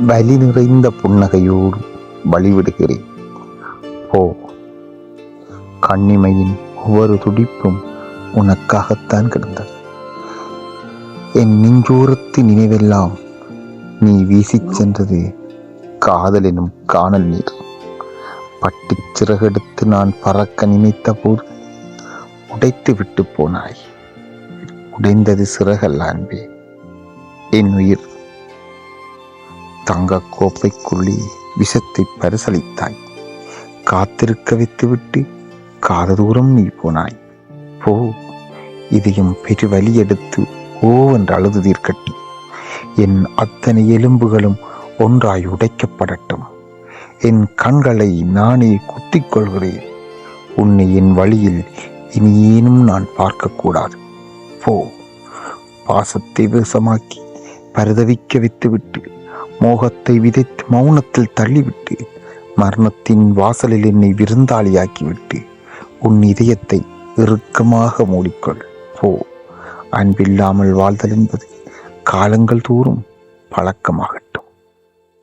வலி நிறைந்த புன்னகையோடு வழிவிடுகிறேன். போ. கண்ணிமையின் ஒவ்வொரு துடிப்பும் உனக்காகத்தான் கிடந்தது. என் நெஞ்சோரத்து நினைவெல்லாம் நீ வீசிச் சென்றது காதலினும் காணல் நீர். பட்டுச் சிறகெடுத்து நான் பறக்க நினைத்த போது உடைத்து விட்டு போனாய். உடைந்தது சிறகல்ல அன்பே. என் உயிர் தங்க கோப்பைக்குள்ளே விஷத்தை பரிசளித்தாய். காத்திருக்க வைத்துவிட்டு காத தூரம் நீ போனாய். போ இதையும் பெரு வலி எடுத்து ஓ என்று அழுது தீர்க்கட்டும் என் அத்தனை எலும்புகளும் ஒன்றாய் உடைக்கப்படட்டும். என் கண்களை நானே குத்திக் கொள்கிறேன். உன்னை என் வழியில் இனியேனும் நான் பார்க்கக்கூடாது. போ பாசத்தை விஷமாக்கி பரிதவிக்க வைத்துவிட்டு மோகத்தை விதைத்து மௌனத்தில் தள்ளிவிட்டு மரணத்தின் வாசலில் என்னை விருந்தாளியாக்கிவிட்டு உன் இதயத்தை இறுக்கமாக மூடிக்கொள். போ. அன்பில்லாமல் வாழ்தல் என்பது காலங்கள் தோறும் பழக்கமாக